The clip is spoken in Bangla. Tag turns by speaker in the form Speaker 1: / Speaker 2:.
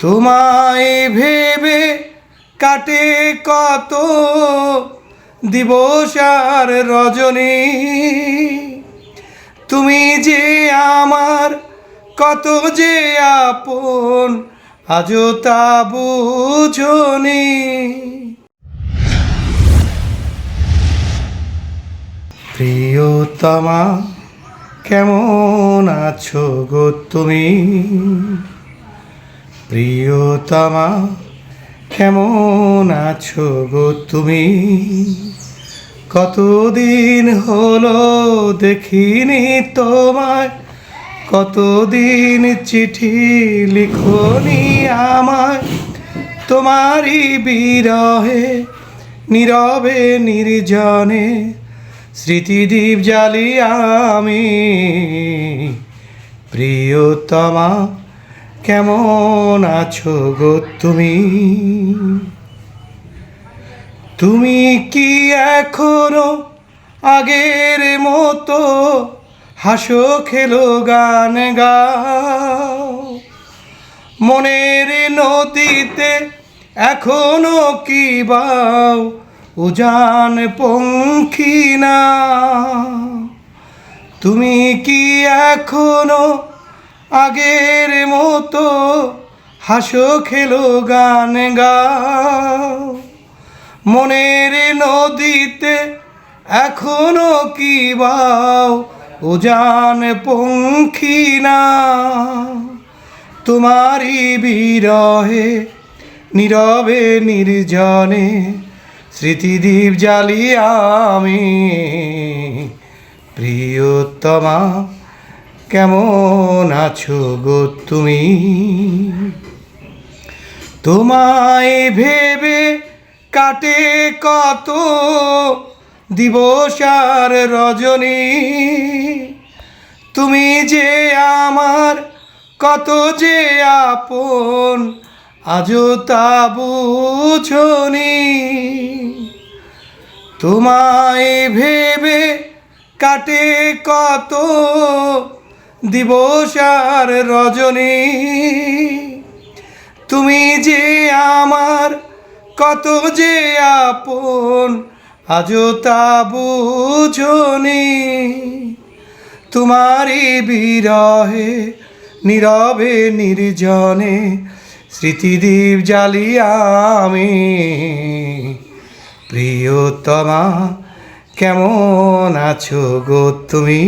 Speaker 1: তোমায় ভেবে কাটে কত দিবস আর রজনী। তুমি যে আমার, কত যে আপন, আজও তা বুঝনি। প্রিয়তমা, কেমন আছো গো তুমি? প্রিয়তমা, কেমন আছো গো তুমি? কতদিন হলো দেখিনি তোমায়, কতদিন চিঠি লিখনি আমায়। তোমারই বিরহে, নীরবে, নির্জনে স্মৃতিদ্বীপ জ্বালি আমি। প্রিয়তমা কেমন আছো গো তুমি? তুমি কি এখনও আগের মতো হাসো খেলো গান গাও? মনের নদীতে এখনও কি বাও উজান পঙ্খী না? তুমি কি এখনও আগের মতো হাসো, খেলো, গান মনের নদীতে এখনও কি বাও? উজান পঙ্খী না। তোমারই বিরহে, নীরবে, নির্জনে স্মৃতিদ্বীপ জ্বালি আমি প্রিয়তমা। কেমন আছো গো তুমি? তোমায় ভেবে কাটে কত দিবস আর রজনী। তুমি যে আমার, কত যে আপন, আজও তা বুঝনি। তোমায় ভেবে কাটে কত দিবস আর রজনী। তুমি যে আমার, কত যে আপন, আজও তা বুঝনি। তোমারই বিরহে, নীরবে, নির্জনে স্মৃতিদ্বীপ জ্বালি আমি। প্রিয়তমা, কেমন আছো গো তুমি?